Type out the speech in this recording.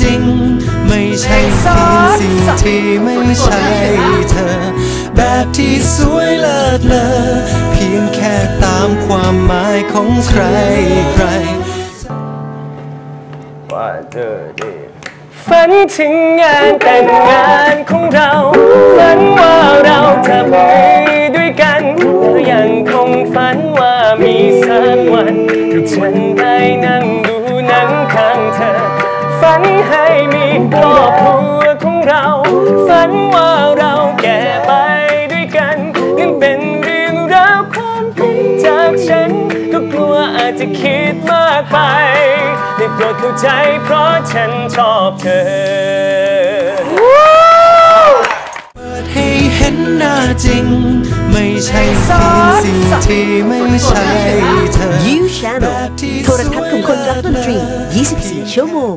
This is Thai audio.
จริง ไม่ใช่เพียงสิ่งที่ไม่ใช่เธอ แบบที่สวยเลิศเลอเพียงแค่ตามความหมายของใครใครว่าเธอดีฝันถึงงานแต่งงานของเรา ฝันว่าเราจะมีด้วยกันแล้วยังคงฝันว่ามีสักวันที่ฉันได้นั่ง ให้มีครอบครัวของเรา ฝันว่าเราแก่ไปด้วยกันนั่นเป็นเรื่องราวความจริงจากฉัน ก็กลัวอาจจะคิดมากไปได้โปรดเข้าใจเพราะฉันชอบเธอ เปิดให้เห็นหน้าจริง ไม่ใช่เพียงสิ่งที่ไม่ใช่เธอ You Channel โทรทัศน์ของคนรักดนตรี 24 ชั่วโมง